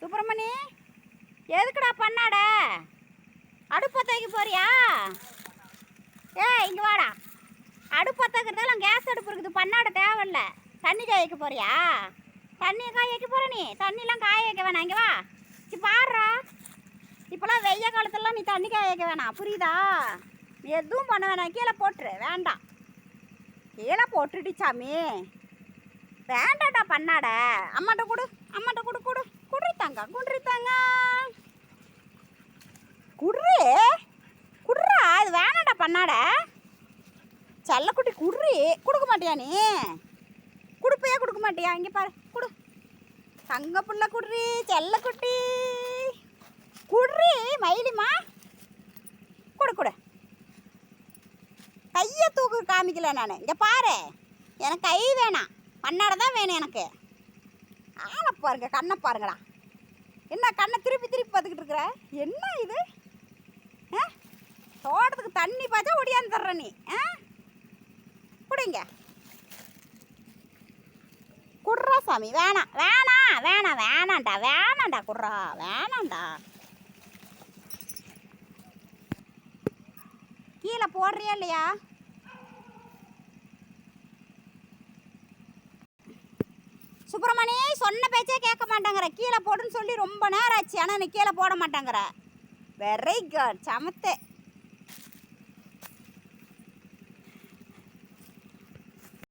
சுப்பிரமணி எதுக்குடா பண்ணாட? அடுப்பை வைக்க போறியா? ஏ இங்கே வாடா. அடுப்பை வைக்கிறதால கேஸ் அடுப்பு இருக்குது. பண்ணாட தேவையில்ல. தண்ணி காய்க்க போறியா? தண்ணி காய வைக்க போகிற நீ? தண்ணிலாம் காய வைக்க வேணாம். இங்கே வா. இப்போ பாடுறா இப்போலாம் வெய்ய காலத்துலலாம் நீ தண்ணி காய வைக்க வேணாம். புரியுதா? நீ எதுவும் பண்ண வேணாம். கீழே போட்டுரு. வேண்டாம். கீழே போட்டுடுச்சாமி சாமி. வேண்டாடா பண்ணாட. அம்மாட்ட கொடு. அம்மா கொடு கொடு குடுத்தாங்க குடுத்தாங்க குடுறி குடுறா இது வேணாடா பண்ணாடா செல்லக்குட்டி குடுறி. கொடுக்க மாட்டியா நீ? கொடுப்பையா கொடுக்க மாட்டியா? இங்கே பாரு குடு. தங்க புள்ள குடுறி செல்லக்குட்டி. குடுறி மயிலிமா? கொடு கொடு. கையை தூக்கு காமிக்கல நான். இங்கே பாரு. எனக்கு கை வேணாம். பண்ணாட தான் வேணும் எனக்கு. ஆளை பாருங்க கண்ணை பாருங்கடா. என்ன கண்ணை திருப்பி திருப்பி பார்த்துக்கிட்டு இருக்கிற? என்ன இது? தண்ணி பார்த்தா ஒடியாந்து தர்ற நீ ஆ? குடிங்க. குட்றா சாமி வேணாம் வேணாம் வேணாம் வேணாம்டா வேணாண்டா குட்றா வேணாம்டா. கீழே போடுறியா இல்லையா? சுப்பிரமணி சொன்ன பேச்சே கேட்க மாட்டேங்கிற. கீழே போடுன்னு சொல்லி ரொம்ப நேரம் ஆச்சு. ஆனால் நீ கீழே போட மாட்டேங்கிற. வெரி குட் சமத்து.